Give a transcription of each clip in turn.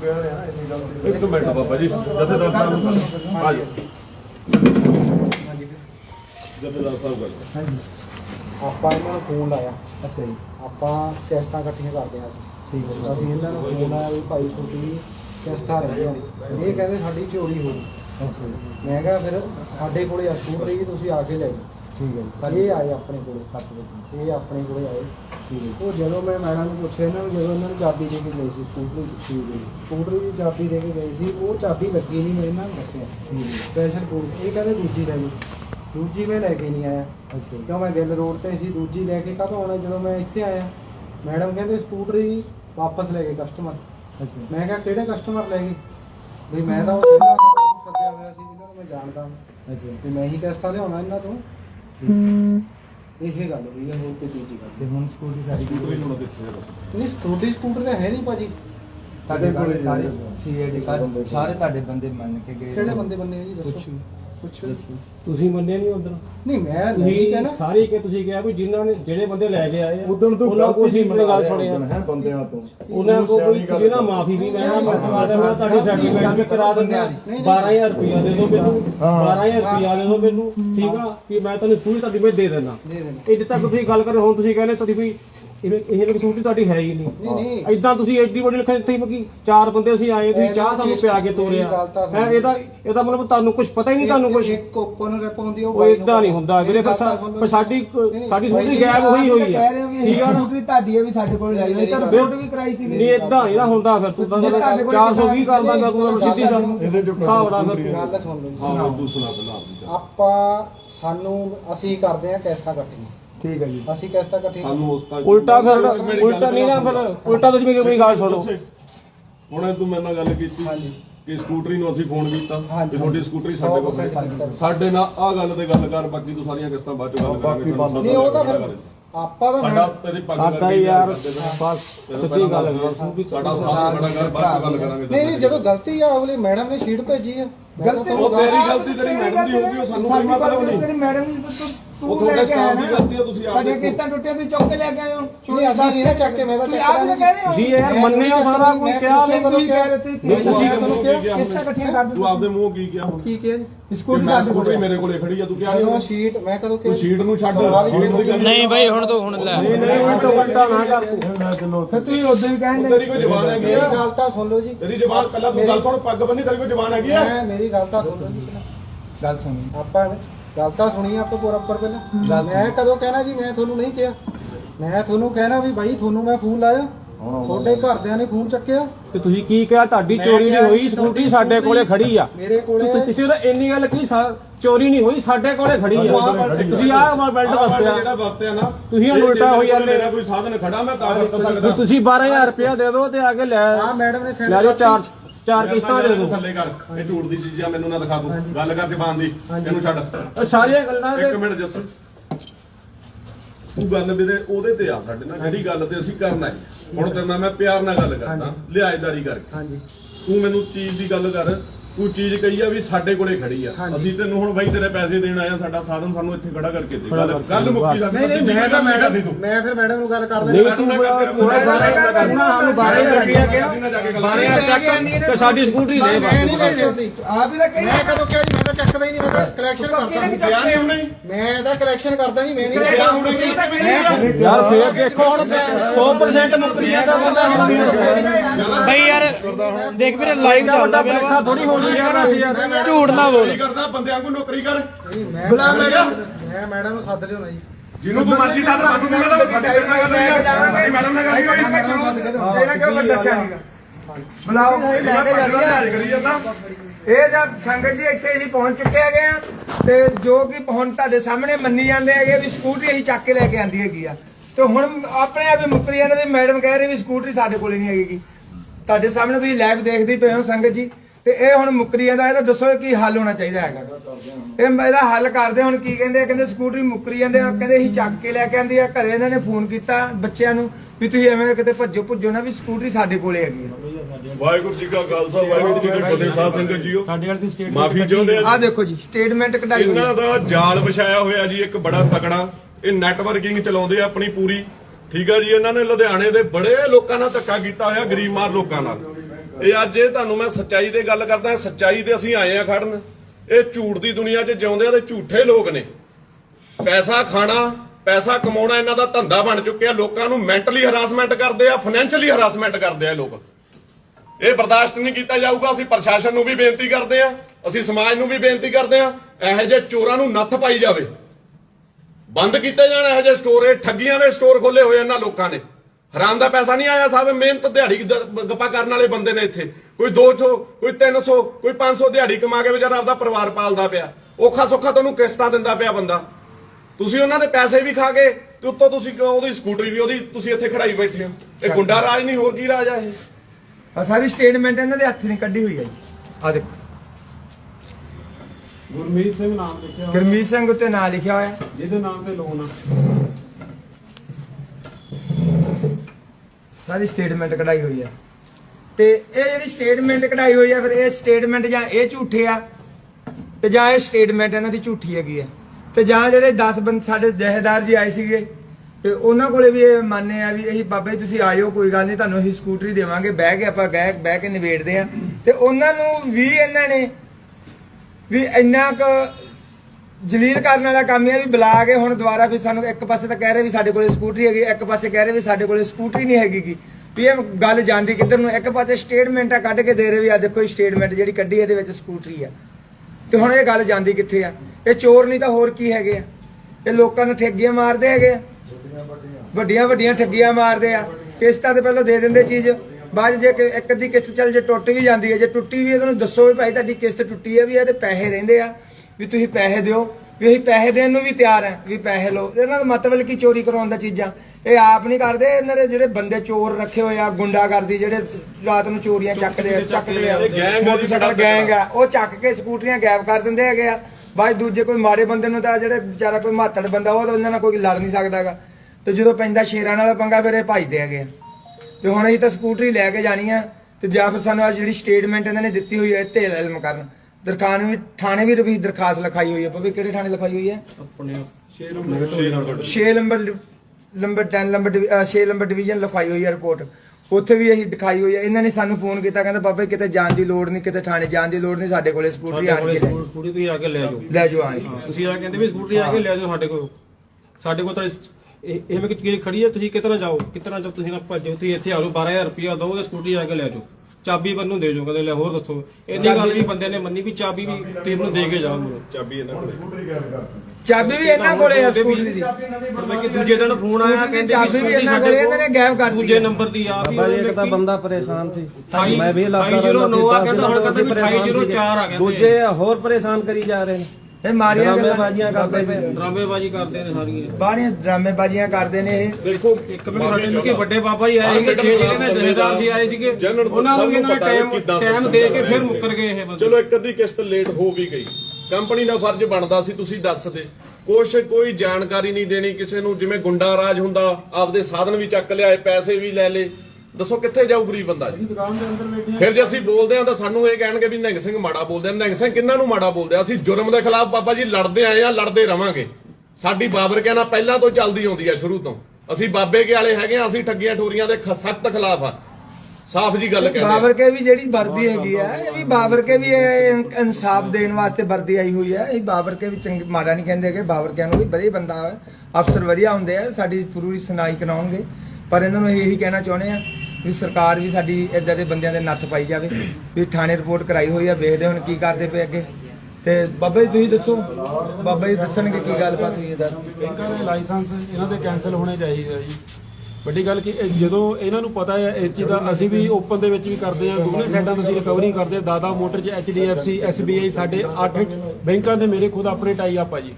ਇੱਕ ਮਿੰਟ ਬਾਬਾ ਜੀ ਜਥੇਦਾਰ ਸਾਹਿਬ ਆ ਜਾਓ। ਜਥੇਦਾਰ ਸਾਹਿਬ ਗੱਲ ਹਾਂਜੀ। ਆਪਾਂ ਇਹਨਾਂ ਨੂੰ ਫੋਨ ਲਾਇਆ। ਅੱਛਾ ਜੀ। ਆਪਾਂ ਕਿਸ਼ਤਾਂ ਇਕੱਠੀਆਂ ਕਰਦੇ ਹਾਂ ਅਸੀਂ। ਠੀਕ ਹੈ। ਜੀ ਅਸੀਂ ਇਹਨਾਂ ਨੂੰ ਫੋਨ ਲਾਇਆ ਵੀ ਭਾਈ ਤੁਹਾਡੀ ਕਿਸ਼ਤਾਂ ਰਹਿੰਦੀਆਂ ਨੇ। ਇਹ ਕਹਿੰਦੇ ਸਾਡੀ ਚੋਰੀ ਹੋ ਗਈ। ਅੱਛਾ ਜੀ। ਮੈਂ ਕਿਹਾ ਫਿਰ ਸਾਡੇ ਕੋਲੇ ਆ ਸਕੂਟਰ ਜੀ ਤੁਸੀਂ ਆ ਕੇ ਲੈ ਜਾਓ। ਠੀਕ ਹੈ ਜੀ। ਪਰ ਇਹ ਆਏ ਆਪਣੇ ਕੋਲੇ ਸੱਤ ਵਜੇ। ਇਹ ਆਪਣੇ ਕੋਲੇ ਆਏ। ਠੀਕ ਹੈ। ਉਹ ਜਦੋਂ ਮੈਂ ਮੈਡਮ ਨੂੰ ਪੁੱਛਿਆ ਇਹਨਾਂ ਨੂੰ ਜਦੋਂ ਇਹਨਾਂ ਨੂੰ ਚਾਬੀ ਦੇ ਕੇ ਗਏ ਸੀ ਸਕੂਟਰ ਦੀ। ਠੀਕ ਹੈ ਜੀ। ਸਕੂਟਰ ਦੀ ਚਾਬੀ ਦੇ ਕੇ ਗਏ ਸੀ ਉਹ ਚਾਬੀ ਲੱਗੀ ਨਹੀਂ ਮੈਂ ਇਹਨਾਂ ਨੂੰ ਦੱਸਿਆ। ਠੀਕ ਹੈ। ਸਪੈਸ਼ਲ ਕੋਡ ਇਹ ਕਹਿੰਦੇ ਦੂਜੀ ਲੈ ਜਾਓ। ਦੂਜੀ ਮੈਂ ਲੈ ਕੇ ਨਹੀਂ ਆਇਆ। ਅੱਛਾ ਜੀ। ਕਿਉਂ ਮੈਂ ਗਿੱਲ ਰੋਡ ਤੇ ਸੀ ਦੂਜੀ ਲੈ ਕੇ ਕਦੋਂ ਆਉਣਾ ਜਦੋਂ ਮੈਂ ਇੱਥੇ ਆਇਆ। ਮੈਡਮ ਕਹਿੰਦੇ ਸਕੂਟਰ ਵਾਪਸ ਲੈ ਗਏ ਕਸਟਮਰ ਅੱਛਾ ਮੈਂ ਕਿਹਾ ਕਿਹੜੇ ਕਸਟਮਰ ਲੈ ਗਏ? ਵੀ ਮੈਂ ਤਾਂ ਉਹ ਸੱਦਿਆ ਹੋਇਆ ਸੀ ਜਿਹਨਾਂ ਨੂੰ ਮੈਂ ਜਾਣਦਾ। ਅੱਛਾ ਵੀ ਮੈਂ ਹੀ ਕਿਸ਼ਤਾਂ ਲਿਆਉਣਾ ਇਹਨਾਂ ਤੋਂ। ਇਹ ਗੱਲ ਹੋਈ ਹੈ ਹੋਰ ਕੋਈ ਦੂਜੀ ਗੱਲ ਤੇ ਹੁਣ ਸਕੂਟੀ ਸਾਡੀ ਸਕੂਟਰ ਨੂੰ ਦੇਖਿਆ ਨਹੀਂ ਨਹੀਂ ਤੁਹਾਡੀ ਸਕੂਟਰ ਤੇ ਹੈ ਨਹੀਂ ਭਾਜੀ। ਸਾਡੇ ਕੋਲ ਸਾਰੇ ਤੁਹਾਡੇ ਬੰਦੇ ਮੰਨ ਕੇ ਗਏ। ਕਿਹੜੇ ਬੰਦੇ ਬੰਨੇ ਆ ਜੀ ਦੱਸੋ। ਦੱਸੋ। ਤੁਸੀਂ ਮੰਨਿਆ ਨਹੀਂ ਉਧਰ ਨਹੀਂ ਮੈਂ ਨਹੀਂ ਤੁਸੀਂ ਕਹਿਣਾ। ਸਾਰੇ ਕਿ ਤੁਸੀਂ ਕਿਹਾ ਵੀ ਜਿਨ੍ਹਾਂ ਨੇ ਜਿਹੜੇ ਬੰਦੇ ਲੈ ਕੇ ਆਏ ਆ ਉਦੋਂ ਤੋਂ ਉਹਨਾਂ ਕੋਲ ਆਪਣੀ ਗੱਲ ਸੁਣਿਆ। ਹੈ ਬੰਦਿਆਂ ਤੋਂ। ਉਹਨਾਂ ਕੋਲ ਕੋਈ ਤੁਸੀਂ ਨਾ ਮਾਫੀ ਵੀ ਮੈਂ ਨਾ ਦੇ ਮੈਂ ਤੁਹਾਡੀ ਸਰਟੀਫਿਕੇਟ ਵੀ ਕਰਾ ਦਿੰਦੇ। ਆ 12000 ਰੁਪਇਆ ਦੇ ਦਿਓ ਮੈਨੂੰ। 12000 ਰੁਪਇਆ ਦੇ ਦਿਓ ਮੈਨੂੰ ਠੀਕ ਆ? ਕਿ ਮੈਂ ਤੁਹਾਨੂੰ ਪੂਰੀ ਤੁਹਾਡੀ ਮੈਂ ਦੇ ਦੇਣਾ ਦੇ ਦੇਣਾ ਇਹ ਜਿੱਦਾਂ ਤੁਸੀਂ ਗੱਲ ਕਰ ਰਹੇ ਹੋ ਹੁਣ ਤੁਸੀਂ ਕਹਿੰਦੇ ਤੁਹਾਡੀ ਵੀ ਇਹ ਇਹ ਲਈ ਸੂਟੀ ਤੁਹਾਡੀ ਹੈ ਹੀ ਨਹੀਂ, ਨਹੀਂ ਨਹੀਂ। ਐਦਾਂ ਤੁਸੀਂ ਐਡੀ ਵੱਡੀ ਲਿਖਣ ਇੱਥੇ ਕਿ ਚਾਰ ਬੰਦੇ ਅਸੀਂ ਆਏ ਤੁਸੀਂ ਚਾਹ ਤੁਹਾਨੂੰ ਪਿਆ ਕੇ ਤੋਰਿਆ। ਹੈ ਇਹਦਾ ਇਹਦਾ ਮਤਲਬ ਤੁਹਾਨੂੰ ਕੁਝ ਪਤਾ ਹੀ ਨਹੀਂ ਤੁਹਾਨੂੰ ਕੁਝ ਇੱਕ ਓਪਨ ਰੈਪ ਹੁੰਦੀ ਉਹ ਇਦਾਂ ਨਹੀਂ ਹੁੰਦਾ ਵੀਰੇ ਫਿਰ ਸਾਡੀ ਸਾਡੀ ਸਕੂਟਰੀ ਗਾਇਬ ਹੋਈ ਹੋਈ ਹੈ। ਠੀਕ ਆ ਸਕੂਟਰੀ ਤੁਹਾਡੀ ਹੈ ਵੀ ਸਾਡੇ ਕੋਲ ਲੈ ਜਾਓ ਤਾਂ ਰਿਪੋਰਟ ਵੀ ਕਰਾਈ ਸੀ ਨਹੀਂ ਇਦਾਂ ਨਹੀਂ ਨਾ ਹੁੰਦਾ ਫਿਰ ਤੂੰ ਤਾਂ 420 ਕਰ ਦਾਂਗਾ ਤੂੰ ਸਿੱਧੀ ਇਹਦੇ ਚੋਂ ਹਿਸਾਬ ਨਾਲ ਫਿਰ। ਗੱਲ ਸੁਣ ਲਓ ਜੀ। ਹਾਂ ਤੂੰ ਸੁਣਾ ਪਹਿਲਾਂ। ਆਪਾਂ ਸਾਨੂੰ ਅਸੀਂ ਕਰਦੇ ਆ ਕਿਸ਼ਤਾਂ ਇਕੱਠੀਆਂ। ਠੀਕ ਹੈ ਜੀ ਅਸੀਂ ਕਿਸ਼ਤਾਂ ਇਕੱਠੀਆਂ ਸਾਨੂੰ ਉਸ ਤਾਂ ਉਲਟਾ ਫਿਰ ਮੇਰੀ ਗੱਲ ਉਲਟਾ ਨਹੀਂ ਨਾ ਫਿਰ ਉਲਟਾ ਤੁਸੀਂ ਮੇਰੀ ਗੱਲ ਸੁਣੋ ਹੁਣ ਤੂੰ ਮੇਰੇ ਨਾਲ ਗੱਲ ਕੀਤੀ ਹਾਂਜੀ। ਕਿ ਸਕੂਟਰੀ ਨੂੰ ਅਸੀਂ ਫੋਨ ਕੀਤਾ ਹਾਂਜੀ। ਕਿ ਤੁਹਾਡੀ ਸਕੂਟਰੀ ਸਾਡੇ ਕੋਲ 100% ਹੈ। ਸਾਡੇ ਨਾਲ ਆਹ ਗੱਲ ਤੇ ਗੱਲ ਕਰ ਬਾਕੀ ਤੂੰ ਸਾਰੀਆਂ ਕਿਸ਼ਤਾਂ ਬਾਅਦ ਚ ਗੱਲ ਬਾਕੀ ਬੰਦ। ਨਹੀਂ ਉਹ ਤਾਂ ਫਿਰ ਆਪਾਂ ਤਾਂ ਸਾਡਾ ਤੇਰੀ ਪੱਗ ਸਾਡਾ ਕਰਕੇ ਯਾਰ ਕਰਦੇ। ਬਸ ਤੈਨੂੰ ਸਿੱਧੀ ਪਹਿਲਾਂ ਗੱਲ ਦੱਸ ਕਰ ਦਿਓ। ਸਾਡਾ ਸਾਥ ਬੜਾ ਕਰ ਬਾਅਦ ਚ ਗੱਲ ਕਰਾਂਗੇ ਨਹੀਂ ਨਹੀਂ ਜਦੋਂ ਗਲਤੀ ਆ ਅਗਲੀ ਮੈਡਮ ਨੇ ਸ਼ੀਟ ਭੇਜੀ ਆ ਮੈਂ ਤਾਂ ਤੁਹਾਨੂੰ ਉਹ ਤੇਰੀ ਗਲਤੀ ਤੇਰੀ ਮੈਡਮ ਦੀ ਹੋਊਗੀ ਉਹ ਸਾਨੂੰ ਕੋਈ ਮਤਲਬ ਨਹੀਂ ਤੇਰੀ ਮੈਡਮ ਦੀ ਤੂੰ ਤੂੰ ਉਹ ਲੈ ਤੁਹਾਡੇ ਕੇ ਆਇਆ ਸਟਾਫ ਦੀ ਗਲਤੀ ਹੈ ਤੁਸੀਂ ਆਪ ਤੁਹਾਡੀਆਂ ਦੇਖੋ ਕਿਸ਼ਤਾਂ ਟੁੱਟੀਆਂ ਤੁਸੀਂ ਚੁੱਕ ਕੇ ਲੈ ਕੇ ਆਏ ਹੋ। ਨਹੀਂ, ਅਸੀਂ ਨਹੀਂ ਨਾ ਚੱਕ ਕੇ, ਮੈਂ ਤਾਂ ਤੁਸੀਂ ਚੱਕ ਆਪ ਤਾਂ ਕਹਿ ਰਹੇ ਹੋ। ਜੀ ਯਾਰ ਮੰਨਿਆ ਸਾਰਾ ਕੁਝ ਕਿਹਾ ਨਹੀਂ ਤੁਸੀਂ ਕਹਿ ਰਹੇ ਤੇ ਤੁਸੀਂ ਮੈਂ ਤੁਹਾਨੂੰ ਕਿਹਾ ਕਿਸ਼ਤਾਂ ਇਕੱਠੀਆਂ ਕਰ ਤੂੰ ਆਪਦੇ ਮੂੰਹ ਕੀ ਕਿਹਾ ਹੁਣ? ਕੀ ਕਿਹਾ ਜੀ? ਸਕੂਟਰੀ ਮੈਂ ਸਕੂਟਰੀ ਮੇਰੇ ਕੋਲੇ ਖੜੀ ਆ ਤੂੰ ਕਿਹਾ ਜਦੋਂ ਨਹੀਂ? ਸ਼ੀਟ ਮੈਂ ਕਦੋਂ ਤੂੰ ਕਿਹਾ? ਸ਼ੀਟ ਨੂੰ ਛੱਡ। ਹੀ ਸ਼ੀਟ ਦੀ ਗੱਲ ਨਹੀਂ ਬਾਈ ਹੁਣ ਤੋਂ ਹੁਣ ਲੈ। ਨਹੀਂ ਨਹੀਂ ਉਲਟਾ ਉਲਟਾ ਨਾ ਕਰ। ਤੂੰ ਫਿਰ ਤੁਸੀਂ ਉਦੋਂ ਵੀ ਕਹਿੰਦੇ ਤੇਰੀ ਕੋਈ ਜ਼ਬਾਨ ਹੈਗੀ ਮੇਰੀ ਆ। ਗੱਲ ਤਾਂ ਸੁਣ ਲਓ ਜੀ। ਤੇਰੀ ਜ਼ਬਾਨ ਕੱਲਾ ਤੂੰ ਗੱਲ ਸੁਣ ਪੱਗ ਬੰਨੀ ਤੇਰੀ ਕੋਈ ਜ਼ਬਾਨ ਹੈਗੀ ਆ? ਮੈਂ ਮੇਰੀ ਗੱਲ ਤਾਂ ਸੁਣ ਲਓ ਜੀ। ਪਹਿਲਾਂ। ਗੱਲ ਸੁਣੀ। ਆਪਾਂ ਗੱਲ ਤਾਂ ਸੁਣੀ ਆਪਾਂ ਬਰਾਬਰ ਪਹਿਲਾਂ। ਮੈਂ ਕਦੋਂ ਕਹਿਣਾ ਜੀ ਮੈਂ ਤੁਹਾਨੂੰ ਨਹੀਂ ਕਿਹਾ। ਮੈਂ ਤੁਹਾਨੂੰ ਕਹਿਣਾ ਵੀ ਬਾਈ ਤੁਹਾਨੂੰ ਮੈਂ ਫੋਨ ਲਾਇਆ। ਤੁਹਾਡੇ ਘਰਦਿਆਂ ਨੇ ਫੋਨ ਚੱਕਿਆ। ਤੇ ਤੁਸੀਂ ਕੀ ਕਿਹਾ? ਤੁਹਾਡੀ ਚੋਰੀ ਨਹੀਂ ਹੋਈ ਸਕੂਟੀ ਸਾਡੇ ਕੋਲੇ ਖੜੀ ਆ। ਮੇਰੇ ਕੋਲੇ ਤੇ ਤੁਸੀਂ ਤਾਂ ਇੰਨੀ ਗੱਲ ਕੀ ਚੋਰੀ ਨਹੀਂ ਹੋਈ ਸਾਡੇ ਕੋਲੇ ਖੜੀ ਆ। ਤੁਸੀਂ ਆਹ ਮਾਰ ਬੈਲਟ ਵਰਤਿਆ। ਜਿਹੜਾ ਵਰਤਿਆ ਨਾ ਤੁਸੀਂ ਇਹ ਉਲਟਾ ਹੋਈ ਜਾਂਦੇ। ਮੇਰਾ ਕੋਈ ਸਾਧਨ ਖੜਾ ਮੈਂ ਤਾਂ ਵਰਤ ਸਕਦਾ। ਤੁਸੀਂ 12000 ਰੁਪਇਆ ਦੇ ਦਿਓ ਤੇ ਆ ਕੇ ਲੈ ਆ ਮੈਡਮ ਨੇ ਲੈ ਜਾਓ ਚਾਰ ਕਰਤੀ। ਚਾਰ ਕਿਸ਼ਤਾਂ ਦੇ ਦਿਓ ਥੱਲੇ ਕਰ ਇਹ ਝੂਠ ਦੀ ਚੀਜ਼ਾਂ ਮੈਨੂੰ ਨਾ ਦਿਖਾ ਤੂੰ। ਗੱਲ ਕਰ ਜ਼ਬਾਨ ਦੀ ਇਹਨੂੰ ਛੱਡ। ਉਹ ਸਾਰੀਆਂ ਗੱਲਾਂ ਇੱਕ ਦੇ ਮਿੰਟ ਜੱਸ। ਤੂੰ ਗੱਲ ਵੀਰੇ ਉਹਦੇ ਤੇ ਆ ਸਾਡੇ ਨਾਲ ਜਿਹੜੀ ਗੱਲ ਤੇ ਅਸੀਂ ਕਰਨਾ ਹੈ। ਹੁਣ ਤੇਰੇ ਨਾਲ ਮੈਂ ਪਿਆਰ ਨਾਲ ਗੱਲ ਕਰਦਾ ਲਿਆਇਦਾਰੀ ਕਰਕੇ। ਹਾਂਜੀ। ਤੂੰ ਮੈਨੂੰ ਚੀਜ਼ ਦੀ ਗੱਲ ਕਰ ਤੂੰ ਚੀਜ਼ ਕਹੀ ਆ ਵੀ ਸਾਡੇ ਕੋਲੇ ਖੜੀ ਆ। ਅਸੀਂ ਤੈਨੂੰ ਹੁਣ ਬਾਈ ਤੇਰੇ ਪੈਸੇ ਦੇਣ ਆਇਆ ਸਾਡਾ ਸਾਧਨ ਸਾਨੂੰ ਇੱਥੇ ਖੜਾ ਕਰਕੇ ਦੇ। ਗੱਲ ਗੱਲ ਮੁੱਕੀ ਸਾਡੀ ਨਹੀਂ ਨਹੀਂ ਮੈਂ ਤਾਂ ਮੈਡਮ ਮੈਂ ਫਿਰ ਮੈਡਮ ਨੂੰ ਗੱਲ ਕਰ ਲੈਣੀ ਨਹੀਂ ਤੂੰ ਬੜਾ ਪੂਰਾ 12000 ਕਰਨਾ ਸਾਨੂੰ 12000 ਰੁਪਇਆ ਕਿਹਾ 12000 ਚੱਕ ਤੇ ਸਾਡੀ ਸਕੂਟਰੀ ਦੇ ਮੈਂ ਨਹੀਂ ਲੈ ਜਾਂਦੀ ਆਪ ਹੀ ਤਾਂ ਕਹੀ ਮੈਂ ਕਦੋਂ ਕਿਹਾ ਜੀ ਮੈਂ ਤਾਂ ਚੱਕਦਾ ਹੀ ਨਹੀਂ ਮੈਂ ਤਾਂ ਕਲੈਕਸ਼ਨ ਕਰਦਾ ਬਿਆਨ ਨਹੀਂ ਹੋਣਾ? ਹੀ ਮੈਂ ਤਾਂ ਕਲੈਕਸ਼ਨ ਕਰਦਾ ਜੀ ਮੈਂ ਨਹੀਂ ਲੈ ਹੋਣਾ ਯਾਰ ਫੇਰ ਦੇਖੋ ਹੁਣ 100% ਮੁਕਰੀ ਜਾਂਦਾ ਬੰਦਾ ਹੁਣ ਬਈ ਯਾਰ ਦੇਖ ਵੀਰੇ ਲਾਈਵ ਚੱਲਦਾ ਪਿਆ ਥੋੜੀ ਯਾਰ ਯਾਰ ਝੂਠ ਨਾ ਬੋਲ। ਕੀ ਕਰਦਾ ਬੰਦਿਆਂ ਨੂੰ ਨੌਕਰੀ ਕਰ। ਨਹੀਂ ਮੈਂ ਬੁਲਾ ਲੈ ਮੈਂ ਮੈਡਮ ਨੂੰ ਸੱਦ ਲਿਆਉਣਾ ਜੀ। ਜਿਹਨੂੰ ਤੂੰ ਮਰਜ਼ੀ ਸਾਧ ਸਾਨੂੰ ਨਹੀਂ ਪਤਾ ਸਾਡੇ ਨਾਲ ਗੱਲ ਹੋਈ ਆ ਸਾਡੀ ਮੈਡਮ ਨਾਲ ਗੱਲ ਹੋਈ ਤੇਰਾ ਕਿਉਂ ਕੋਈ ਦੱਸਿਆ ਨਹੀਂਗਾ ਬੁਲਾਓ। ਲੈ ਕੇ ਜਾਣੀ ਆ ਕਰੀ ਜਾਂਦਾ। ਇਹ ਜਦ ਸੰਗਤ ਜੀ ਇੱਥੇ ਅਸੀਂ ਪਹੁੰਚ ਚੁੱਕੇ ਹੈਗੇ ਆ ਤੇ ਜੋ ਕਿ ਹੁਣ ਤੁਹਾਡੇ ਸਾਹਮਣੇ ਮੰਨੀ ਜਾਂਦੇ ਹੈਗੇ ਵੀ ਸਕੂਟਰੀ ਅਸੀਂ ਚੱਕ ਕੇ ਲੈ ਕੇ ਆਂਦੀ ਹੈਗੀ ਆ। ਤੇ ਹੁਣ ਆਪਣੇ ਆਪ ਹੀ ਮੁੱਕਰੀ ਜਾਂਦੇ ਵੀ ਮੈਡਮ ਕਹਿ ਰਹੀ ਵੀ ਸਕੂਟਰੀ ਸਾਡੇ ਕੋਲੇ ਨਹੀਂ ਹੈਗੀ ਤੁਹਾਡੇ ਸਾਹਮਣੇ ਤੁਸੀਂ ਲਾਈਵ ਦੇਖਦੇ ਪਏ ਹੋ ਸੰਗਤ ਜੀ। ਤੇ ਇਹ ਹੁਣ ਮੁੱਕਰੀ ਜਾਂਦਾ ਇਹਦਾ ਦੱਸੋ ਕੀ ਹੱਲ ਹੋਣਾ ਚਾਹੀਦਾ ਹੈਗਾ? ਇਹ ਇਹਦਾ ਹੱਲ ਕਰਦੇ ਹੁਣ ਕੀ ਕਹਿੰਦੇ ਆ? ਕਹਿੰਦੇ ਸਕੂਟਰੀ ਮੁੱਕਰੀ ਜਾਂਦੇ ਆ ਕਹਿੰਦੇ ਅਸੀਂ ਚੱਕ ਕੇ ਲੈ ਕੇ ਆਂਦੀ ਆ ਘਰੇ ਇਹਨਾਂ ਨੇ ਫੋਨ ਕੀਤਾ ਬੱਚਿਆਂ ਨੂੰ ਵੀ ਤੁਸੀਂ ਐਵੇਂ ਕਿਤੇ ਭੱਜੋ ਭੁੱਜੋ ਨਾ ਵੀ ਸਕੂਟਰੀ ਸਾਡੇ ਕੋਲੇ ਹੈਗੀ ਆ। ਵਾਹਿਗੁਰੂ ਜੀ ਕਾ ਖਾਲਸਾ ਵਾਹਿਗੁਰੂ ਜੀ ਕੀ ਫਤਿਹ। ਸਾਧ ਸੰਗਤ ਜੀਓ ਸਾਡੇ ਵਾਲੀ ਦੀ ਸਟੇਟ ਮਾਫੀ ਚਾਹੁੰਦੇ ਆ ਆਹ ਦੇਖੋ ਜੀ ਸਟੇਟਮੈਂਟ ਕਢਾਈ ਇਹਨਾਂ ਦਾ ਜਾਲ ਵਿਛਾਇਆ ਹੋਇਆ ਜੀ ਇੱਕ ਬੜਾ ਤਕੜਾ। ਇਹ ਨੈਟਵਰਕਿੰਗ ਚਲਾਉਂਦੇ ਆ ਆਪਣੀ ਪੂਰੀ। ਠੀਕ ਆ ਜੀ ਇਹਨਾਂ ਨੇ ਲੁਧਿਆਣੇ ਦੇ ਬੜੇ ਲੋਕਾਂ ਨਾਲ ਧੱਕਾ ਕੀਤਾ ਹੋਇਆ ਗਰੀਬ ਮਾਰ ਲੋਕਾਂ ਨਾਲ। ਇਹ ਅੱਜ ਇਹ ਤੁਹਾਨੂੰ ਮੈਂ ਸੱਚਾਈ ਤੇ ਗੱਲ ਕਰਦਾ, ਸੱਚਾਈ ਦੇ ਅਸੀਂ ਆਏ ਆ ਖੜਨ। ਇਹ ਝੂਠ ਦੀ ਦੁਨੀਆ 'ਚ ਜਿਉਂਦੇ ਆ ਤੇ ਝੂਠੇ ਲੋਕ ਨੇ। ਪੈਸਾ ਖਾਣਾ, ਪੈਸਾ ਕਮਾਉਣਾ, ਇਹਨਾਂ ਦਾ ਧੰਦਾ ਬਣ ਚੁੱਕਿਆ। ਲੋਕਾਂ ਨੂੰ ਮੈਂਟਲੀ ਹਰਾਸਮੈਂਟ ਕਰਦੇ ਆ, ਫਾਈਨੈਂਸ਼ਲੀ ਹਰਾਸਮੈਂਟ ਕਰਦੇ ਆ ਲੋਕ। ਇਹ ਬਰਦਾਸ਼ਤ ਨਹੀਂ ਕੀਤਾ ਜਾਊਗਾ, ਅਸੀਂ ਪ੍ਰਸ਼ਾਸਨ ਨੂੰ ਵੀ ਬੇਨਤੀ ਕਰਦੇ ਆ, ਅਸੀਂ ਸਮਾਜ ਨੂੰ ਵੀ ਬੇਨਤੀ ਕਰਦੇ ਆ, ਇਹੋ ਜਿਹੇ ਚੋਰਾਂ ਨੂੰ ਨੱਥ ਪਾਈ ਜਾਵੇ। ਬੰਦ ਕੀਤੇ ਜਾਣ ਇਹੋ ਜਿਹੇ ਸਟੋਰ, ਇਹ ਠੱਗੀਆਂ ਦੇ ਸਟੋਰ ਖੋਲੇ ਹੋਏ ਇਹਨਾਂ ਲੋਕਾਂ ਨੇ। ਹਰਾਮ ਦਾ ਪੈਸਾ ਨਹੀਂ ਆਇਆ ਸਾਹਿਬ ਮਿਹਨਤ ਦਿਹਾੜੀ ਗੱਪਾ ਕਰਨ ਵਾਲੇ ਬੰਦੇ ਨੇ ਇੱਥੇ। ਕੋਈ 200 ਕੋਈ 300 ਕੋਈ 500 ਦਿਹਾੜੀ ਕਮਾ ਕੇ ਵਿਚਾਰਾ ਆਪਦਾ ਪਰਿਵਾਰ ਪਾਲਦਾ ਪਿਆ। ਔਖਾ ਸੌਖਾ ਤੁਹਾਨੂੰ ਕਿਸ਼ਤਾਂ ਦਿੰਦਾ ਪਿਆ ਬੰਦਾ। ਤੁਸੀਂ ਉਹਨਾਂ ਦੇ ਪੈਸੇ ਵੀ ਖਾ ਗਏ ਤੇ ਉੱਤੋਂ ਤੁਸੀਂ ਕਿਉਂ ਉਹਦੀ ਸਕੂਟਰੀ ਵੀ ਉਹਦੀ ਤੁਸੀਂ ਇੱਥੇ ਖੜਾਈ ਬੈਠੇ ਹੋ। ਇਹ ਗੁੰਡਾ ਰਾਜ ਨਹੀਂ ਹੋਰ ਕੀ ਰਾਜ ਆ ਇਹ? ਆ ਸਾਰੀ ਸਟੇਟਮੈਂਟ ਇਹਨਾਂ ਦੇ ਹੱਥ ਨਹੀਂ ਕੱਢੀ ਹੋਈ ਹੈ ਜੀ। ਆ ਦੇਖੋ। ਗੁਰਮੀਤ ਸਿੰਘ ਨਾਮ ਲਿਖਿਆ ਹੋਇਆ, ਗੁਰਮੀਤ ਸਿੰਘ ਉੱਤੇ ਨਾਂ ਲਿਖਿਆ ਹੋਇਆ। ਜਿਹਦੇ ਨਾਮ ਤੇ ਲੋਨ ਆ। ਸਾਰੀ ਸਟੇਟਮੈਂਟ ਕਢਾਈ ਹੋਈ ਹੈ ਤੇ ਇਹ ਜਿਹੜੀ ਸਟੇਟਮੈਂਟ ਕਢਾਈ ਹੋਈ ਹੈ ਫਿਰ ਇਹ ਸਟੇਟਮੈਂਟ ਜਾਂ ਇਹ ਝੂਠੇ ਆ, ਤੇ ਜਾਂ ਇਹ ਸਟੇਟਮੈਂਟ ਇਹਨਾਂ ਦੀ ਝੂਠੀ ਹੈਗੀ ਹੈ ਤੇ ਜਾਂ ਜਿਹੜੇ 10 ਬੰਦ ਸਾਡੇ ਜਹੇਦਾਰ ਜੀ ਆਏ ਸੀਗੇ, ਤੇ ਉਹਨਾਂ ਕੋਲੇ ਵੀ ਇਹ ਮੰਨੇ ਆ ਵੀ ਅਸੀਂ, ਬਾਬਾ ਜੀ ਤੁਸੀਂ ਆਇਓ, ਕੋਈ ਗੱਲ ਨਹੀਂ, ਤੁਹਾਨੂੰ ਅਸੀਂ ਸਕੂਟਰੀ ਦੇਵਾਂਗੇ, ਬਹਿ ਕੇ ਆਪਾਂ ਗਏ ਬਹਿ ਕੇ ਨਿਬੇੜਦੇ ਆ। ਤੇ ਉਹਨਾਂ ਨੂੰ ਵੀ ਇਹਨਾਂ ਨੇ, ਵੀ ਇੰਨਾ ਕੁ ਜਲੀਲ ਕਰਨ ਵਾਲਾ ਕੰਮ ਇਹ ਆ ਵੀ ਬੁਲਾ ਕੇ ਹੁਣ ਦੁਬਾਰਾ ਫਿਰ ਸਾਨੂੰ ਇੱਕ ਪਾਸੇ ਤਾਂ ਕਹਿ ਰਹੇ ਵੀ ਸਾਡੇ ਕੋਲੇ ਸਕੂਟਰੀ ਹੈਗੀ, ਇੱਕ ਪਾਸੇ ਕਹਿ ਰਹੇ ਵੀ ਸਾਡੇ ਕੋਲੇ ਸਕੂਟਰੀ ਨਹੀਂ ਹੈਗੀ ਗੀ। ਵੀ ਇਹ ਗੱਲ ਜਾਂਦੀ ਕਿੱਧਰ ਨੂੰ, ਇੱਕ ਪਾਸੇ ਸਟੇਟਮੈਂਟ ਆ ਕੱਢ ਕੇ ਦੇ ਰਹੇ ਵੀ ਆ ਦੇਖੋ ਸਟੇਟਮੈਂਟ ਜਿਹੜੀ ਕੱਢੀ ਇਹਦੇ ਵਿੱਚ ਸਕੂਟਰੀ ਆ। ਤੇ ਹੁਣ ਇਹ ਗੱਲ ਜਾਂਦੀ ਕਿੱਥੇ ਆ? ਇਹ ਚੋਰ ਨਹੀਂ ਤਾਂ ਹੋਰ ਕੀ ਹੈਗੇ ਆ? ਇਹ ਲੋਕਾਂ ਨੂੰ ਠੱਗੀਆਂ ਮਾਰਦੇ ਹੈਗੇ ਆ? ਵੱਡੀਆਂ ਵੱਡੀਆਂ ਠੱਗੀਆਂ ਮਾਰਦੇ ਆ। ਕਿਸ਼ਤਾਂ ਤੇ ਪਹਿਲਾਂ ਦੇ ਦਿੰਦੇ ਚੀਜ਼। ਬਾਅਦ ਜੇ ਇੱਕ ਅੱਧੀ ਕਿਸ਼ਤ ਚੱਲ ਜੇ ਟੁੱਟ ਵੀ ਜਾਂਦੀ ਹੈ ਜੇ ਟੁੱਟੀ ਵੀ ਹੈ ਤੁਹਾਨੂੰ ਦੱਸੋ ਵੀ ਭਾਈ ਤੁਹਾਡੀ ਕਿਸ਼ਤ ਟੁੱਟੀ ਹੈ ਵੀ ਇਹਦੇ ਪੈਸੇ ਰਹਿੰਦੇ ਆ। ਵੀ ਤੁਸੀਂ ਪੈਸੇ ਦਿਓ ਵੀ ਅਸੀਂ ਪੈਸੇ ਦੇਣ ਨੂੰ ਵੀ ਤਿਆਰ ਆ ਵੀ ਪੈਸੇ ਲਓ। ਇਹਨਾਂ ਦਾ ਮਤਲਬ ਕੀ ਚੋਰੀ ਕਰਾਉਣ ਦਾ ਚੀਜ਼ਾਂ। ਇਹ ਆਪ ਨਹੀਂ ਕਰਦੇ ਇਹਨਾਂ ਦੇ ਜਿਹੜੇ ਬੰਦੇ ਚੋਰ ਰੱਖੇ ਹੋਏ ਆ ਗੁੰਡਾਗਰਦੀ ਜਿਹੜੇ ਰਾਤ ਨੂੰ ਚੋਰੀਆਂ ਚੱਕਦੇ ਆ ਚੱਕਦੇ ਆ। ਮੋਟਰਸਾਈਕਲ ਗੈਂਗ ਆ। ਉਹ ਚੱਕ ਕੇ ਸਕੂਟਰੀਆਂ ਗਾਇਬ ਕਰ ਦਿੰਦੇ ਹੈਗੇ ਆ। ਬਾਅਦ ਦੂਜੇ ਕੋਈ ਮਾੜੇ ਬੰਦੇ ਨੂੰ ਤਾਂ ਜਿਹੜੇ ਵਿਚਾਰਾ ਕੋਈ ਮਾਤੜ ਬੰਦਾ ਉਹ ਤਾਂ ਉਹਨਾਂ ਨਾਲ ਕੋਈ ਲੜ ਨਹੀਂ ਸਕਦਾਗਾ ਤੇ ਜਦੋਂ ਪੈਂਦਾ ਸ਼ੇਰਾਂ ਨਾਲ ਪੰਗਾ ਫਿਰ ਇਹ ਭਜਦੇ ਹੈਗੇ ਆ। ਤੇ ਹੁਣ ਅਸੀਂ ਤਾਂ ਸਕੂਟਰੀ ਲੈ ਕੇ ਜਾਣੀ ਆ ਤੇ ਜਾਂ ਫਿਰ ਸਾਨੂੰ ਆ ਜਿਹੜੀ ਸਟੇਟਮੈਂਟ ਇਹਨਾਂ ਨੇ ਦਿੱਤੀ ਹੋਈ ਹੈ ਤੇ ਇਲਮ ਕਰਨ। ਦਰਖਾਨ ਵੀ ਥਾਣੇ ਵੀ ਰਵੀ ਦਰਖਾਸਤ ਲਿਖਾਈ ਹੋਈ ਹੈ। ਪਵੇ ਕਿਹੜੇ ਥਾਣੇ ਲਿਖਾਈ ਹੋਈ ਹੈ? ਆਪਣੇ 6 6 number number 10 number 6 number division ਲਿਖਾਈ ਹੋਈ ਹੈ ਰਿਪੋਰਟ। ਉੱਥੇ ਵੀ ਅਸੀਂ ਦਿਖਾਈ ਹੋਈ ਹੈ। ਇਹਨਾਂ ਨੇ ਸਾਨੂੰ ਫੋਨ ਕੀਤਾ ਕਹਿੰਦਾ ਬਾਬਾ ਜੀ ਕਿਤੇ ਜਾਣ ਦੀ ਲੋੜ ਨਹੀਂ ਕਿਤੇ ਥਾਣੇ ਜਾਣ ਦੀ ਲੋੜ ਨਹੀਂ ਸਾਡੇ ਕੋਲੇ ਸਕੂਟਰੀ ਆਣ ਕੇ ਲੈ ਸਕੂਟਰੀ ਤੁਸੀਂ ਆ ਕੇ ਲੈ ਜਾਓ। ਲੈ ਜਾਓ ਆਣ ਕੇ। ਤੁਸੀਂ ਆ ਕਹਿੰਦੇ ਵੀ ਸਕੂਟਰੀ ਆ ਕੇ ਲੈ ਜਾਓ ਸਾਡੇ ਕੋਲ। ਸਾਡੇ ਕੋਲ ਤਾਂ ਇਹ ਇਹ ਮੈਂ ਕਿ ਖੜੀ ਹੈ ਤੁਸੀਂ ਕਿਤਨਾ ਜਾਓ? ਕਿਤਨਾ ਜਾਓ ਤੁਸੀਂ ਨਾ ਭੱਜੋ ਤੁਸੀਂ ਇੱਥੇ ਆ ਲਓ 12000 ਰੁਪਇਆ ਦਿਓ ਤੇ ਸਕੂਟਰੀ ਆ ਕੇ ਲੈ ਜਾਓ। ਚਾਬੀ ਮੈਨੂੰ ਦੇ ਜਾਓ ਕਹਿੰਦੇ ਲੈ ਹੋਰ ਦੱਸੋ। ਇੰਨੀ ਗੱਲ ਵੀ ਬੰਦੇ ਨੇ ਮੰਨੀ ਵੀ ਚਾਬੀ ਵੀ ਤੁਸੀਂ ਮੈਨੂੰ ਦੇ ਕੇ ਜਾਓ ਮੈਨੂੰ ਚਾਬੀ ਇਹਨਾਂ ਕੋਲੇ। ਚਾਬੀ ਵੀ ਇਹਨਾਂ ਕੋਲੇ ਆ ਸਕੂਟਰੀ ਦੀ। ਮਤਲਬ ਕਿ ਦੂਜੇ ਦਿਨ ਫੋਨ ਆਇਆ ਕਹਿੰਦੇ ਚਾਬੀ ਵੀ ਇਹਨਾਂ ਕੋਲੇ ਇਹਨਾਂ ਨੇ ਗਾਇਬ ਕਰ ਦਿੱਤੀ ਦੂਜੇ। ਨੰਬਰ ਦੀ ਆ ਵੀ ਬਾਬਾ ਜੀ ਇੱਕ ਤਾਂ ਬੰਦਾ ਪਰੇਸ਼ਾਨ ਸੀ। ਮੈਂ ਵੀ ਲੱਗਦਾ 209 ਆ ਕਹਿੰਦਾ ਹੁਣ ਕਹਿੰਦਾ ਵੀ 208 ਆ ਕਹਿੰਦੇ। ਦੂਜੇ ਹੋਰ ਪਰੇਸ਼ਾਨ ਕਰੀ ਜਾ ਰਹੇ ਨੇ। ਇਹ ਮਾਰੀਆਂ ਗੱਲਾਂ ਬਾਜੀਆਂ ਕਰਦੇ ਪਏ ਡਰਾਮੇਬਾਜ਼ੀ ਕਰਦੇ ਨੇ ਸਾਰੀਆਂ। ਬਾਹਰੀਆਂ ਡਰਾਮੇਬਾਜ਼ੀਆਂ ਕਰਦੇ ਨੇ ਇਹ। ਦੇਖੋ ਇੱਕ ਮਿੰਟ ਸਾਡੇ ਨੂੰ ਕਿ ਵੱਡੇ ਬਾਬਾ ਜੀ ਆਏ ਸੀਗੇ 6 ਜਿਹੜੇ ਨੇ ਜਥੇਦਾਰ ਸੀ ਆਏ ਸੀਗੇ। ਉਹਨਾਂ ਨੂੰ ਇਹਨਾਂ ਨੇ ਨੂੰ ਟਾਈਮ ਟਾਈਮ ਦੇ ਕੇ ਫਿਰ ਮੁੱਕਰ ਗਏ ਇਹ ਬੰਦੇ। ਚਲੋ ਇੱਕ ਅੱਧੀ ਕਿਸ਼ਤ ਲੇਟ ਹੋ ਵੀ ਗਈ। ਕੰਪਨੀ ਦਾ ਫਰਜ਼ ਬਣਦਾ ਸੀ ਤੁਸੀਂ ਦੱਸ ਦੇ। ਕੁਛ ਕੋਈ ਜਾਣਕਾਰੀ ਨਹੀਂ ਦੇਣੀ ਕਿਸੇ ਨੂੰ ਜਿਵੇਂ ਗੁੰਡਾ ਰਾਜ ਹੁੰਦਾ ਆਪਦੇ ਸਾਧਨ ਵੀ ਚੱਕ ਲਿਆਏ ਪੈਸੇ ਵੀ ਲੈ ਲੇ ਦੱਸੋ ਕਿੱਥੇ ਜਾਊ ਗਰੀਬ ਬੰਦਾ ਜੀ? ਦੁਕਾਨ ਦੇ ਅੰਦਰ ਬੈਠੇ ਫਿਰ ਜੇ ਅਸੀਂ ਬੋਲਦੇ ਹਾਂ ਤਾਂ ਸਾਨੂੰ ਇਹ ਕਹਿਣਗੇ ਵੀ ਨਿਹੰਗ ਸਿੰਘ ਮਾੜਾ ਬੋਲਦੇ ਆ। ਨਿਹੰਗ ਸਿੰਘ ਕਿੰਨਾਂ ਨੂੰ ਮਾੜਾ ਬੋਲਦੇ ਆ? ਅਸੀਂ ਜੁਰਮ ਦੇ ਖਿਲਾਫ ਬਾਬਾ ਜੀ ਲੜਦੇ ਆਏ ਆ ਲੜਦੇ ਰਵਾਂਗੇ। ਸਾਡੀ ਬਾਬਰ ਕਹਿਣਾ ਪਹਿਲਾਂ ਤੋਂ ਚੱਲਦੀ ਆਉਂਦੀ ਆ ਸ਼ੁਰੂ ਤੋਂ। ਅਸੀਂ ਬਾਬੇ ਕੇ ਵਾਲੇ ਹੈਗੇ ਆ ਅਸੀਂ ਠੱਗੀਆਂ ਠੋਰੀਆਂ ਦੇ ਸਖਤ ਖਿਲਾਫ ਆ। ਸਾਫ਼ ਜੀ ਗੱਲ ਕਹਿੰਦੇ ਆ। ਬਾਬਰ ਕੇ ਵੀ ਜਿਹੜੀ ਵਰਦੀ ਹੈਗੀ ਆ ਇਹ ਵੀ ਬਾਬਰ ਕੇ ਵੀ ਇਨਸਾਫ ਦੇਣ ਵਾਸਤੇ ਵਰਦੀ ਆਈ ਹੋਈ ਹੈ ਇਹ ਬਾਬਰ ਕੇ ਵੀ ਚੰਗੀ ਮਾੜਾ ਨਹੀਂ ਕਹਿੰਦੇ ਕਿ ਬਾਬਰ ਕੇ ਨੂੰ ਵੀ ਵਧੀਆ ਬੰਦਾ ਹੈ ਅਫਸਰ ਵਧੀਆ ਹੁੰਦੇ ਆ। ਸਾਡੀ ਪੂਰੀ ਸੁਣਾਈ ਕਰਾਉਣਗੇ। ਪਰ ਇਹਨਾਂ ਨੂੰ ਇਹੀ ਕਹਿਣਾ ਚਾਹੁੰਦੇ ਆ ਵੀ ਸਰਕਾਰ ਵੀ ਸਾਡੀ ਇਦਾਂ ਦੇ ਬੰਦਿਆਂ ਦੇ ਨੱਥ ਪਾਈ ਜਾਵੇ ਵੀ ਥਾਣੇ ਰਿਪੋਰਟ ਕਰਾਈ ਹੋਈ ਆ, ਵੇਖਦੇ ਹੁਣ ਕੀ ਕਰਦੇ ਪਏ ਅੱਗੇ। ਤੇ ਬਾਬਾ ਜੀ, ਤੁਸੀਂ ਦੱਸੋ, ਬਾਬਾ ਜੀ ਦੱਸਣਗੇ ਕੀ ਗੱਲਬਾਤ ਹੋਈ ਇਹਦਾ। ਬੈਂਕਾਂ ਦੇ ਲਾਇਸੈਂਸ ਇਹਨਾਂ ਦੇ ਕੈਨਸਲ ਹੋਣੇ ਚਾਹੀਦੇ ਆ ਜੀ। ਵੱਡੀ ਗੱਲ ਕਿ, ਇਹ ਜਦੋਂ ਇਹਨਾਂ ਨੂੰ ਪਤਾ ਹੈ ਇਸ ਚੀਜ਼ ਦਾ ਅਸੀਂ ਵੀ ਓਪਨ ਦੇ ਵਿੱਚ ਵੀ ਕਰਦੇ ਆ, ਦੋਨੇ ਸਾਈਡਾਂ ਤੋਂ ਅਸੀਂ ਰਿਕਵਰੀ ਕਰਦੇ ਆ, ਦਾਦਾ ਮੋਟਰ 'ਚ ਐਚਡੀਐਫਸੀ ਐਸਬੀਆਈ ਸਾਡੇ 8 ਬੈਂਕਾਂ ਦੇ ਮੇਰੇ ਖੁਦ ਆਪਣੇ ਟਾਈ ਅਪ ਜੀ।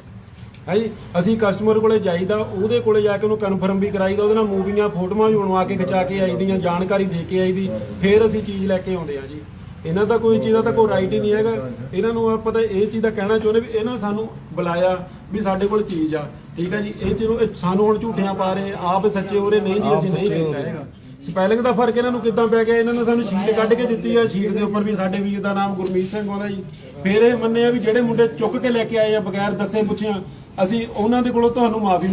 ਹੈ ਜੀ? ਅਸੀਂ ਕਸਟਮਰ ਕੋਲੇ ਜਾਈਦਾ ਉਹਦੇ ਕੋਲੇ ਜਾ ਕੇ ਉਹਨੂੰ ਕਨਫਰਮ ਵੀ ਕਰਾਈਦਾ ਉਹਦੇ ਨਾਲ ਮੂਵੀਆਂ ਫੋਟੋਆਂ ਵੀ ਬਣਵਾ ਕੇ ਖਿਚਾ ਕੇ ਆਈਦੀਆਂ ਜਾਣਕਾਰੀ ਦੇ ਕੇ ਆਈਦੀ ਫਿਰ ਅਸੀਂ ਚੀਜ਼ ਲੈ ਕੇ ਆਉਂਦੇ ਆ ਜੀ। ਇਹਨਾਂ ਦਾ ਕੋਈ ਚੀਜ਼ ਦਾ ਤਾਂ ਕੋਈ ਰਾਈਟ ਹੀ ਨਹੀਂ ਹੈਗਾ। ਇਹਨਾਂ ਨੂੰ ਆਪਾਂ ਤਾਂ ਇਹ ਚੀਜ਼ ਦਾ ਕਹਿਣਾ ਚਾਹੁੰਦੇ ਵੀ ਇਹਨਾਂ ਸਾਨੂੰ ਬੁਲਾਇਆ ਵੀ ਸਾਡੇ ਕੋਲ ਚੀਜ਼ ਆ। ਠੀਕ ਹੈ ਜੀ? ਇਹ ਚੀਜ਼ ਨੂੰ ਇਹ ਸਾਨੂੰ ਹੁਣ ਝੂਠਿਆਂ ਪਾ ਰਹੇ ਆਪ ਸੱਚੇ ਹੋ ਰਹੇ ਨਹੀਂ ਜੀ ਅਸੀਂ ਨਹੀਂ ਕੀਤਾ ਹੈਗਾ। ਸਪੈਲਿੰਗ ਦਾ ਫ਼ਰਕ ਇਹਨਾਂ ਨੂੰ ਕਿੱਦਾਂ ਪੈ ਗਿਆ? ਇਹਨਾਂ ਨੇ ਸਾਨੂੰ ਸ਼ੀਟ ਕੱਢ ਕੇ ਦਿੱਤੀ ਆ। ਸ਼ੀਟ ਦੇ ਉੱਪਰ ਵੀ ਸਾਡੇ ਵੀਰ ਦਾ ਨਾਮ ਗੁਰਮੀਤ ਸਿੰਘ ਆਉਂਦਾ ਜੀ। ਫਿਰ ਇਹ ਮੰਨਿਆ ਵੀ ਜਿਹੜੇ ਮੁੰਡੇ ਚੁੱਕ ਕੇ ਲੈ ਕੇ ਆਏ ਆ, ਬਗੈਰ ਦੱਸੇ ਪੁੱਛਿਆ, ਅਸੀਂ ਉਹਨਾਂ ਦੇ ਕੋਲੋਂ ਤੁਹਾਨੂੰ ਮਾਫੀ